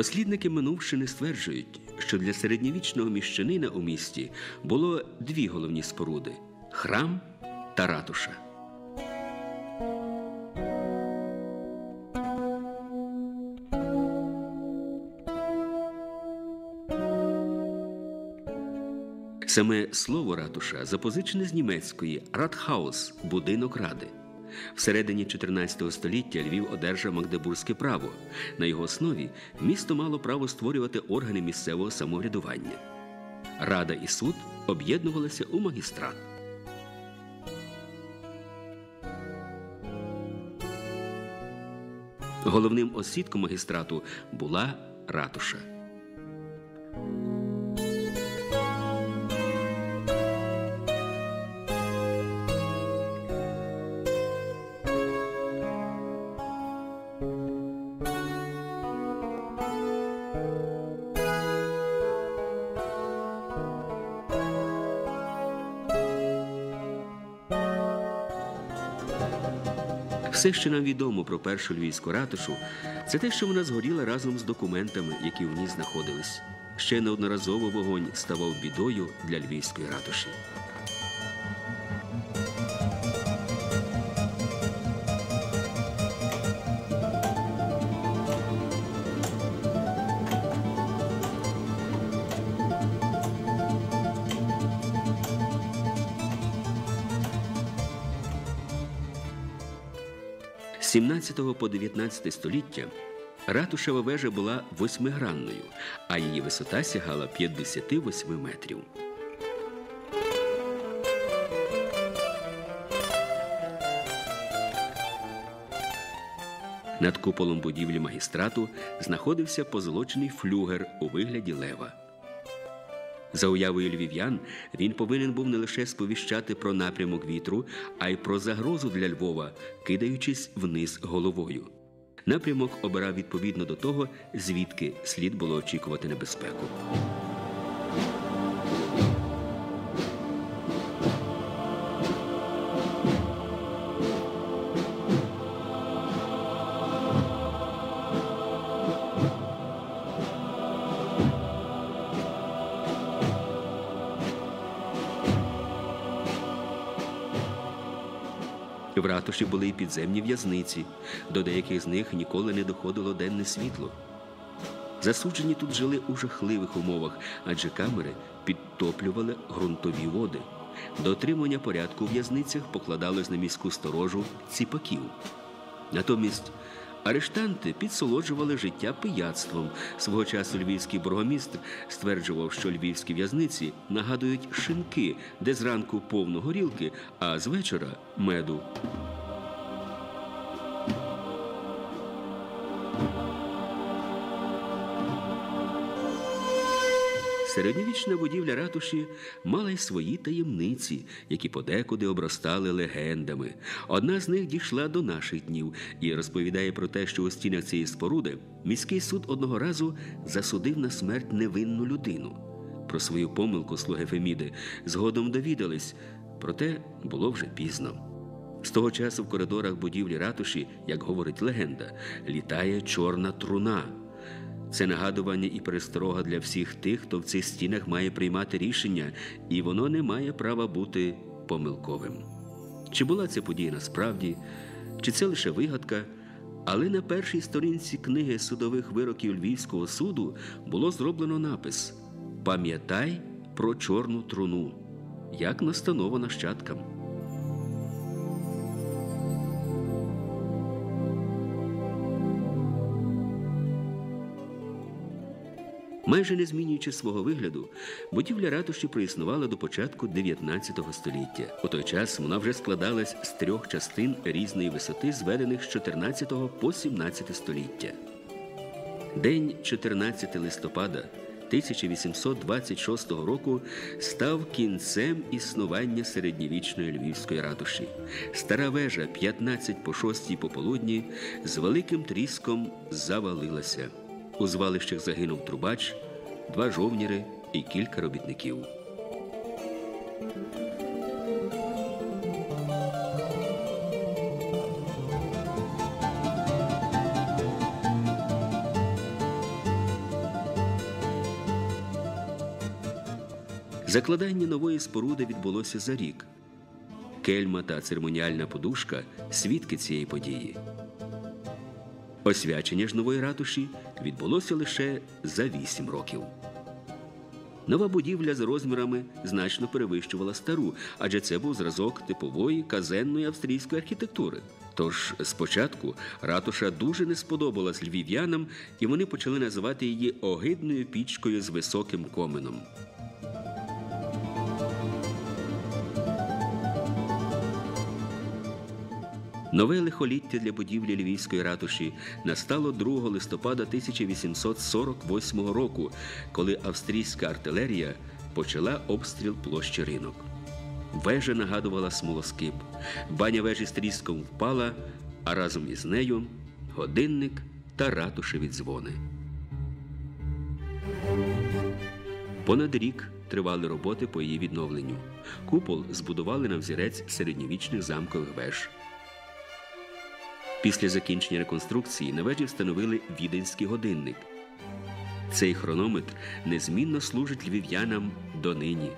Дослідники минувщини стверджують, що для середньовічного міщанина у місті було дві головні споруди храм та ратуша. Саме слово ратуша запозичене з німецької Ратхаус будинок ради. Всередині 14 століття Львів одержав Магдебурзьке право. На його основі місто мало право створювати органи місцевого самоврядування. Рада і суд об'єднувалися у магістрат. Головним осідком магістрату була ратуша. Все, що нам відомо про першу львівську ратушу, це те, що вона згоріла разом з документами, які в ній знаходились. Ще неодноразово вогонь ставав бідою для львівської ратуші. 17 по 19 століття ратушева вежа була восьмигранною, а її висота сягала 58 метрів. Над куполом будівлі магістрату знаходився позолочений флюгер у вигляді лева. За уявою львів'ян, він повинен був не лише сповіщати про напрямок вітру, а й про загрозу для Львова, кидаючись вниз головою. Напрямок обирав відповідно до того, звідки слід було очікувати небезпеку. В ратуші були й підземні в'язниці, до деяких з них ніколи не доходило денне світло. Засуджені тут жили у жахливих умовах, адже камери підтоплювали ґрунтові води. До отримання порядку у в'язницях покладалось на міську сторожу ціпаків. Натомість арештанти підсолоджували життя пияцтвом. Свого часу львівський бургомістр стверджував, що львівські в'язниці нагадують шинки, де зранку повно горілки, а з вечора меду. Середньовічна будівля ратуші мала й свої таємниці, які подекуди обростали легендами. Одна з них дійшла до наших днів і розповідає про те, що у стінах цієї споруди міський суд одного разу засудив на смерть невинну людину. Про свою помилку слуги Феміди згодом довідались, проте було вже пізно. З того часу в коридорах будівлі ратуші, як говорить легенда, літає чорна труна. Це нагадування і пересторога для всіх тих, хто в цих стінах має приймати рішення, і воно не має права бути помилковим. Чи була ця подія насправді, чи це лише вигадка? Але на першій сторінці книги судових вироків Львівського суду було зроблено напис Пам'ятай про чорну труну, як настанова нащадкам. Майже не змінюючи свого вигляду, будівля ратуші проіснувала до початку 19 століття. У той час вона вже складалась з трьох частин різної висоти, зведених з 14 по 17 століття. День 14 листопада 1826 року став кінцем існування середньовічної львівської ратуші. Стара вежа 15 по 6 пополудні з великим тріском завалилася. У звалищах загинув трубач, два жовніри і кілька робітників. Закладання нової споруди відбулося за рік. Кельма та церемоніальна подушка свідки цієї події. Освячення ж нової ратуші відбулося лише за вісім років. Нова будівля з розмірами значно перевищувала стару, адже це був зразок типової казенної австрійської архітектури. Тож спочатку ратуша дуже не сподобалась львів'янам, і вони почали називати її огидною пічкою з високим коменом. Нове лихоліття для будівлі Львівської ратуші настало 2 листопада 1848 року, коли австрійська артилерія почала обстріл площі ринок. Вежа нагадувала смолоскип. Баня вежі з тріском впала, а разом із нею годинник та ратушеві дзвони. Понад рік тривали роботи по її відновленню. Купол збудували на взірець середньовічних замкових веж. Після закінчення реконструкції на вежі встановили віденський годинник. Цей хронометр незмінно служить львів'янам донині.